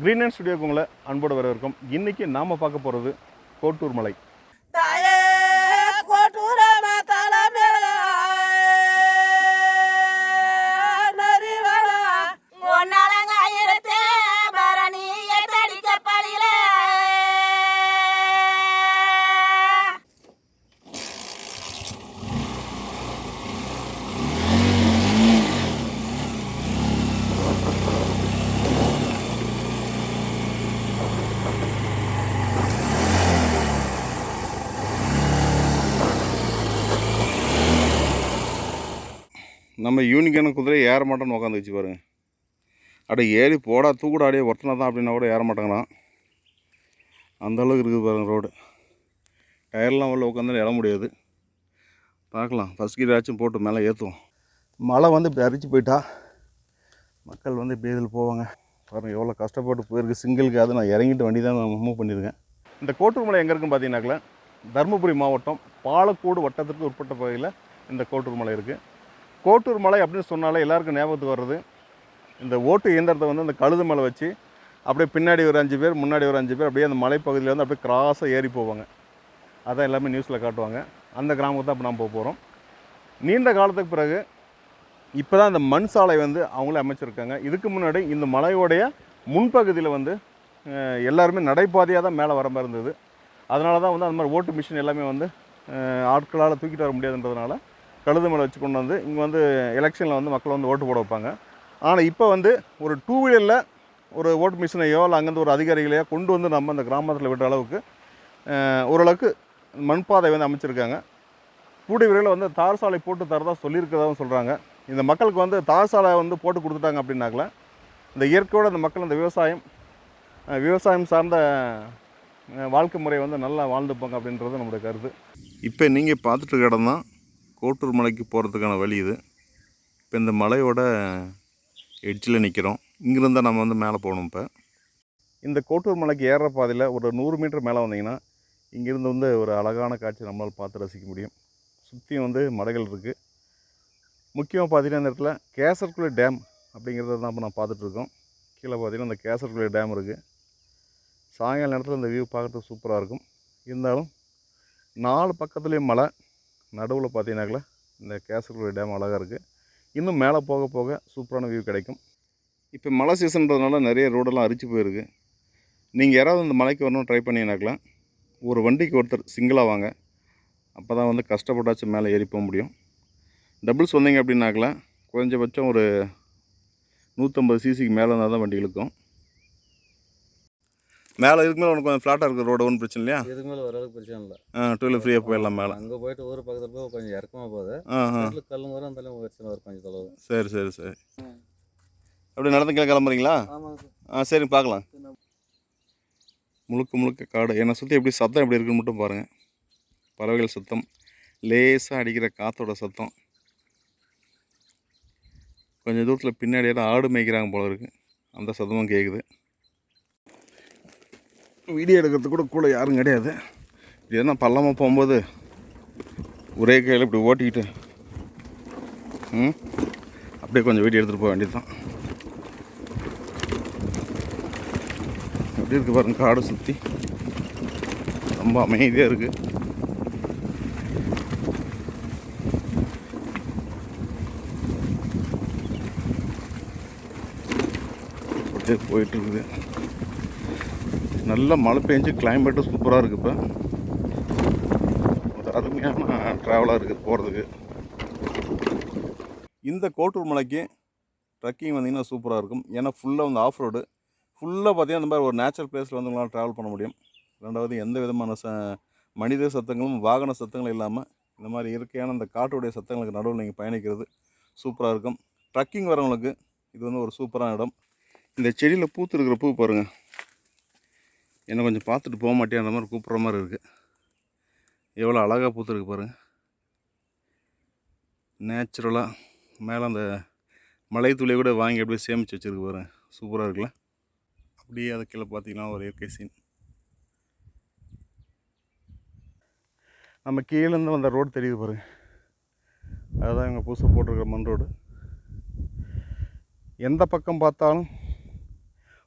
Green and ஸ்டுடியோக்கு உங்களை அன்போடு வரவேற்கும். இன்றைக்கி நாம் பார்க்க போகிறது கோட்டூர் மலை. நம்ம யூனிக்கான குதிரை ஏற மாட்டோன்னு உட்காந்து வச்சு பாருங்க. அப்படியே ஏறி போடா தூக்கூட அப்படியே ஒருத்தனை தான் அப்படின்னா கூட ஏற மாட்டாங்களாம் அந்த அளவுக்கு இருக்குது பாருங்கள் ரோடு டயர்லாம் உள்ள உட்காந்து எழ முடியாது. பார்க்கலாம். ஃபஸ்ட் கீர் ஆச்சும் போட்டு மேலே ஏற்றுவோம் மழை வந்து இப்படி அரிச்சு போயிட்டா மக்கள் வந்து இப்படி இதில் போவாங்க. பாருங்கள் எவ்வளோ கஷ்டப்பட்டு போயிருக்கு. சிங்கிளுக்கு அது நான் இறங்கிட்டு வண்டி தான் நான் மூவ் பண்ணியிருக்கேன். இந்த கோட்டூர் மலை எங்கே இருக்குன்னு பார்த்தீங்கன்னாக்கல தருமபுரி மாவட்டம் பாலக்கோடு வட்டத்திற்கு உட்பட்ட பகுதியில் இந்த கோட்டூர் மலை இருக்குது கோட்டூர் மலை அப்படின்னு சொன்னாலே எல்லாருக்கும் ஞாபகத்துக்கு வர்றது. இந்த ஓட்டு இயந்திரத்தை வந்து அந்த கழுது மேலே வச்சு அப்படியே பின்னாடி ஒரு அஞ்சு பேர் முன்னாடி ஒரு அஞ்சு பேர் அப்படியே அந்த மலைப்பகுதியில் வந்து அப்படியே கிராஸாக ஏறி போவாங்க. அதான் எல்லாமே நியூஸில் காட்டுவாங்க. அந்த கிராமத்தை தான் இப்போ நாம் போக போகிறோம் நீண்ட காலத்துக்கு பிறகு இப்போ தான் இந்த மண் சாலை வந்து அவங்களே அமைச்சிருக்காங்க. இதுக்கு முன்னாடி இந்த மலையோடைய முன்பகுதியில் வந்து எல்லாருமே நடைபாதையாக தான் மேலே வர மாதிரி இருந்தது. அதனால தான் வந்து அந்த மாதிரி ஓட்டு மிஷின் எல்லாமே வந்து ஆட்களால் தூக்கிட்டு வர முடியாதுன்றதுனால கழுது மேலே வச்சு கொண்டு வந்து இங்கே வந்து எலெக்ஷனில் வந்து மக்கள் வந்து ஓட்டு போட வைப்பாங்க. ஆனால் இப்போ வந்து ஒரு டூ வீலரில் ஒரு ஓட்டு மிஷினையோ இல்லை அங்கேருந்து ஒரு அதிகாரிகளையோ கொண்டு வந்து நம்ம அந்த கிராமத்தில் விடுற அளவுக்கு ஓரளவுக்கு மண்பாதை வந்து அமைச்சிருக்காங்க. கூடிய விரைவில் வந்து தார் சாலை போட்டு தரதா சொல்லியிருக்கிறதாவும் சொல்கிறாங்க இந்த மக்களுக்கு வந்து தார் சாலை வந்து போட்டு கொடுத்துட்டாங்க அப்படின்னாக்கல இந்த இயற்கையோட அந்த மக்கள் இந்த விவசாயம் விவசாயம் சார்ந்த வாழ்க்கை முறை வந்து நல்லா வாழ்ந்துப்பாங்க அப்படின்றது நம்முடைய கருத்து. இப்போ நீங்கள் பார்த்துட்டு இருக்க இடம் தான் கோட்டூர் மலைக்கு போகிறதுக்கான வழி இது. இப்போ இந்த மலையோட எட்ஜில் நிற்கிறோம் இங்கிருந்து தான் நம்ம வந்து மேலே போகணும் இப்போ. இந்த கோட்டூர் மலைக்கு ஏறுற பாதையில் ஒரு நூறு மீட்டர் மேலே வந்தீங்கன்னா இங்கேருந்து வந்து ஒரு அழகான காட்சி நம்மளால் பார்த்து ரசிக்க முடியும். சுற்றியும் வந்து மலைகள் இருக்குது முக்கியமாக பார்த்தீங்கன்னா இந்த இடத்துல கேசர்குலை டேம் அப்படிங்கிறத தான் இப்போ நான் பார்த்துட்ருக்கோம் கீழே பார்த்தீங்கன்னா இந்த கேசர்குலை டேம் இருக்குது சாயங்கால நேரத்தில் இந்த வியூ பார்க்குறதுக்கு சூப்பராக இருக்கும். இருந்தாலும் நாலு பக்கத்துலேயும் மலை நடுவில் பார்த்தீங்கன்னாக்கல இந்த கேசர்குளி டேம் அழகாக இருக்குது இன்னும் மேலே போக போக சூப்பரான வியூ கிடைக்கும். இப்போ மழை சீசன்றதுனால நிறைய ரோடெல்லாம் அரிச்சு போயிருக்கு. நீங்கள் யாராவது இந்த மலைக்கு வரணும் ட்ரை பண்ணீங்கன்னாக்கலாம் ஒரு வண்டிக்கு ஒருத்தர் சிங்கிளாக வாங்க. அப்போ தான் வந்து கஷ்டப்பட்டாச்சும் மேலே ஏறி போக முடியும். டபுள்ஸ் வந்தீங்க அப்படின்னாக்கலாம் குறைஞ்சபட்சம் ஒரு நூற்றம்பது சிசிக்கு மேலே இருந்தால் தான் வண்டி இழுக்கும். மேலே இதுக்கு மேலே உனக்கு கொஞ்சம் ஃப்ளாட்டாக இருக்கிற ரோடு ஒன்றும் பிரச்சனை இல்லையா? இதுக்கு மேலே வர அளவுக்கு பிரச்சனை இல்லை. டூ வீலர் ஃப்ரீயாக போயிடலாம் மேலே. அங்கே போயிட்டு ஊர் பக்கத்தில் போய் கொஞ்சம் இறக்கமாக போகுது. ஆ ஆ. கல்லும் வரும் அந்த பிரச்சனை வரும் கொஞ்சம் தொலைவு. சரி சரி சரி. அப்படியே நடந்து கீழே கிளம்புறீங்களா? ஆ சரி பார்க்கலாம். முழுக்க முழுக்க காடு. என்னை சுற்றி எப்படி சத்தம் எப்படி இருக்குன்னு மட்டும் பாருங்கள் பறவைகள் சத்தம். லேசாக அடிக்கிற காற்றோட சத்தம். கொஞ்சம் தூரத்தில் பின்னாடி எல்லாம் ஆடு மேய்க்கிறாங்க போல இருக்கு. அந்த சத்தமும் கேட்குது வீடியோ எடுக்கிறதுக்கு கூட கூட யாரும் கிடையாது. இது என்ன பள்ளமாக போகும்போது ஒரே கையில் இப்படி ஓட்டிக்கிட்டு ம்? அப்படியே கொஞ்சம் வீடியோ எடுத்துகிட்டு போக வேண்டியது தான் எப்படி இருக்குது பாருங்க காடு சுற்றி ரொம்ப அமைதியாக இருக்குது அப்படியே போயிட்டு இருக்குது. நல்ல மழை பெஞ்சு கிளைமேட்டும் சூப்பராக இருக்குது இப்போ. ஒரு அருமையான ட்ராவலாக இருக்குது போகிறதுக்கு இந்த கோட்டூர் மலைக்கு ட்ரக்கிங் வந்தீங்கன்னா சூப்பராக இருக்கும். ஏன்னா ஃபுல்லாக வந்து ஆஃப் ரோடு ஃபுல்லாக பார்த்தீங்கன்னா இந்த மாதிரி ஒரு நேச்சுரல் பிளேஸில் வந்து உங்களால் ட்ராவல் பண்ண முடியும். ரெண்டாவது எந்த விதமான ச மனித சத்தங்களும் வாகன சத்தங்களும் இல்லாமல் இந்த மாதிரி இயற்கையான அந்த காட்டுடைய சத்தங்களுக்கு நடுவில் நீங்கள் பயணிக்கிறது சூப்பராக இருக்கும். ட்ரக்கிங் வரவங்களுக்கு இது வந்து ஒரு சூப்பரான இடம். இந்த செடியில் பூத்து இருக்கிற பூ பாருங்கள் என்னை கொஞ்சம் பார்த்துட்டு போக மாட்டேன் மாதிரி கூப்பிட்ற மாதிரி இருக்குது எவ்வளோ அழகாக பூத்துருக்கு பாருங்கள் நேச்சுரலாக மேலே அந்த மலை துளியை கூட வாங்கி அப்படியே சேமித்து வச்சுருக்கு பாருங்க. சூப்பராக இருக்குல்ல? அப்படியே அதை கீழே பார்த்தீங்கன்னா ஒரு இயற்கை சீன் நம்ம கீழேருந்து வந்த ரோடு தெரியுது பாருங்க. அதுதான் இவங்க புதுசாக போட்டிருக்கிற மண் ரோடு எந்த பக்கம் பார்த்தாலும்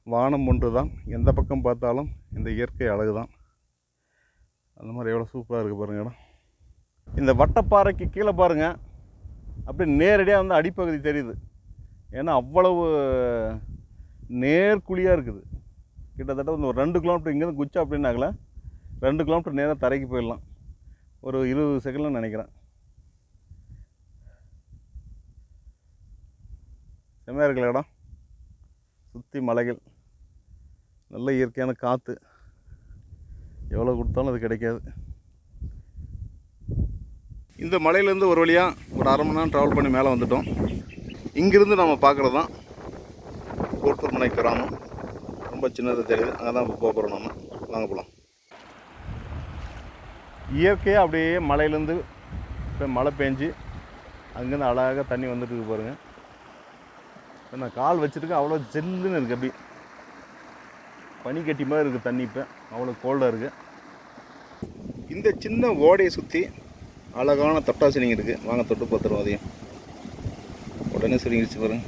வானம் ஒன்று தான் எந்த பக்கம் பார்த்தாலும் இந்த இயற்கை அழகு தான் அந்த மாதிரி எவ்வளோ சூப்பராக இருக்குது பாருங்கள் இடம். இந்த வட்டப்பாறைக்கு கீழே பாருங்கள் அப்படியே நேரடியாக வந்து அடிப்பகுதி தெரியுது. ஏன்னா அவ்வளவு நேர்குழியாக இருக்குது. கிட்டத்தட்ட வந்து ஒரு ரெண்டு கிலோமீட்டர் இங்கேருந்து குச்சா அப்படின்னாக்கல ரெண்டு கிலோமீட்டர் நேராக தரைக்கு போயிடலாம். ஒரு இருபது செகண்ட்னு நினைக்கிறேன். செம்மையாக இருக்குல்ல இடம். சுற்றி மலைகள். நல்ல இயற்கையான காற்று எவ்வளோ கொடுத்தாலும் அது கிடைக்காது. இந்த மலையிலேருந்து ஒரு வழியாக ஒரு அரை மணி நேரம் ட்ராவல் பண்ணி மேலே வந்துட்டோம். இங்கிருந்து நம்ம பார்க்குறது தான் கோட்டூர்மனை கிராமம் ரொம்ப சின்னது தெரியுது. அங்கே தான் போக போகிறோம் நம்ம. வாங்க போகலாம் இயற்கையாக அப்படியே மலையிலேருந்து இப்போ மழை பெஞ்சு அங்கேருந்து அழகாக தண்ணி வந்துட்டு இருக்கு பாருங்கள் இப்போ நான் கால் வச்சுருக்கேன். அவ்வளோ ஜில்லுன்னு இருக்குது அப்படி பனிக்கட்டி மாதிரி இருக்குது தண்ணி இப்போ. அவ்வளோ கோல்டாக இருக்குது இந்த சின்ன ஓடையை சுற்றி அழகான தொட்டாசினிங்க இருக்குது வாங்க தொட்டு பார்த்துருவோம் அதையும். உடனே சுருங்கிடுச்சு பாருங்கள்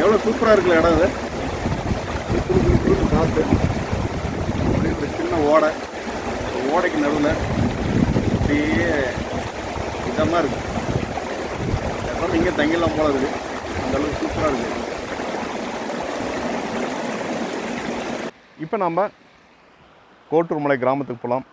எவ்வளோ சூப்பராக இருக்குல்ல இடம் இது குளு குளு குளுன்னு காற்று அப்படியே ஒரு சின்ன ஓடை. ஓடைக்கு நடுவில் அப்படியே இதமாக இருக்குது எப்போ இங்கே தங்கிடலாம் போல இருக்குது. அந்த அளவுக்கு சூப்பராக இருக்குது. இப்போ நம்ம கோட்டூர்மலை கிராமத்துக்கு போகலாம்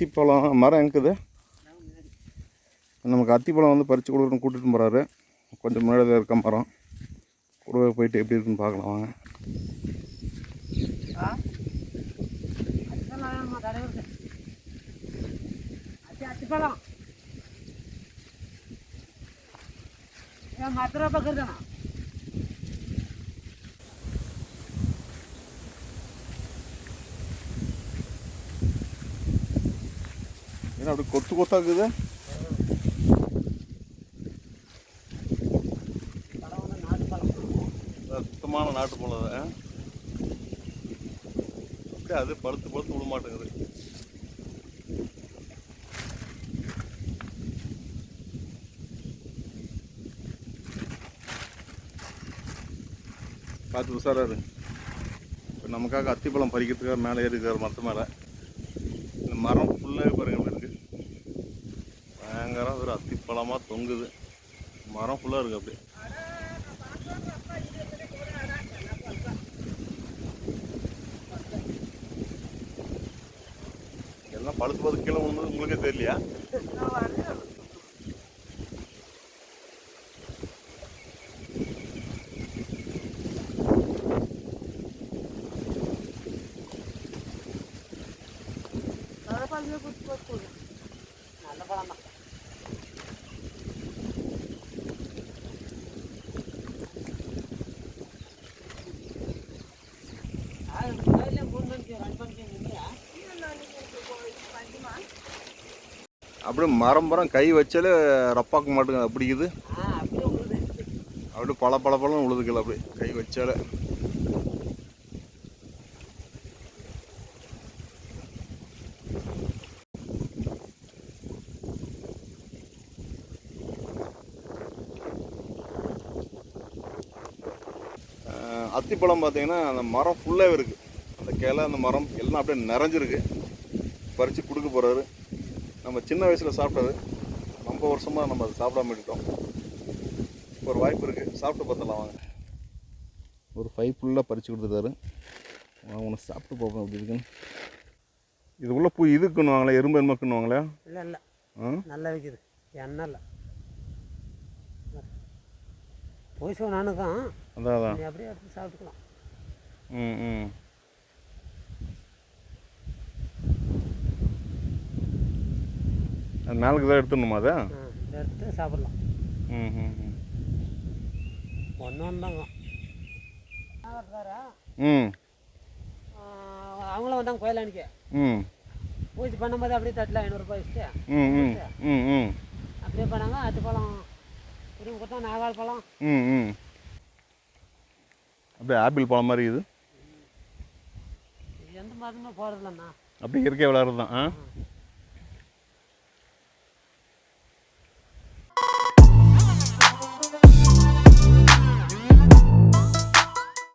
அத்திப்பழம் மரம் இருக்குது. நமக்கு அத்திப்பழம் வந்து பறித்து கொடுக்குறோம் கூட்டிகிட்டு போகிறாரு கொஞ்சம் முன்னாடி இருக்க மரம். கூடவே போயிட்டு எப்படி இருக்குன்னு பார்க்கலாம் வாங்க. மதுரை பக்கம் தானா கொத்து நாட்டு பழம் சுத்தமான நாட்டு பழம் அது, பழுத்து பழுத்து விட மாட்டேங்குது பார்த்து உஷாராரு இப்போ நமக்காக அத்திப்பழம் பறிக்கிறதுக்காக மேலே ஏறிக்கார் மரத்து மேலே இந்த மரம் ஃபுல்லாகவே பாருங்க எப்படி இருக்கு ஆழமாக தொங்குது. மரம் ஃபுல்லாக இருக்கு அப்படியே. எல்லாம் பழுத்து பழுத்து கீழே விழுந்தது உங்களுக்கே தெரியலையா? கலப்பாலுமே குத்தி போட்டு நல்ல அப்படியே மரம் மரம் கை வச்சாலே ரப்பாக்க மாட்டேங்குது அப்படி இது அப்படியே பல பல பழம் உழுதுக்கல அப்படியே கை வச்சாலே. அத்திப்பழம் பார்த்தீங்கன்னா அந்த மரம் ஃபுல்லாகவே இருக்குது அந்த கிளை அந்த மரம் எல்லாம் அப்படியே நிறைஞ்சிருக்கு. பறித்து கொடுக்க போகிறாரு நம்ம சின்ன வயசில் சாப்பிட்டது ரொம்ப வருஷமாக நம்ம அதை சாப்பிடாம விட்டுட்டோம் ஒரு வாய்ப்பு இருக்குது சாப்பிட்டு பார்த்தலாம் வாங்க. ஒரு ஃபைவ் ஃபுல்லாக பறித்து கொடுத்துட்டாரு. வாங்க உனக்கு சாப்பிட்டு பார்ப்போம் அப்படி இருக்குன்னு. இது உள்ள பூ இதுக்குன்னுவாங்களே எறும்பு எருமக்குன்னுவாங்களே இல்லை இல்லை. ஆ? நல்லா விற்கிது எண்ணெய் இல்லை போய் நானுக்கும் அதான் அதான். அப்படியே சாப்பிட்டுக்கலாம். ம் ம். மேலுக்கு தான் எடுத்துடணுமா அதை? எடுத்து சாப்பிட்லாம். ம் ம் ம். ஒன்று ஒன்றுதாங்க ம். அவங்களும் வந்தாங்க கோயிலானிக்கு ம். பூஜை பண்ணும்போது அப்படியே தட்டில் ஐநூறுரூபா வச்சுட்டு ம் ம் ம் ம். அப்படியே பண்ணாங்க அத்திப்பழம் திரும்பி கொடுத்தா நாகால் பழம். ம் ம். அப்படியே ஆப்பிள் பழம் மாதிரி இது. எந்த மருந்துமே போகிறதில்லண்ணா அப்படியே இயற்கை விளாட்றது தான் ஆ.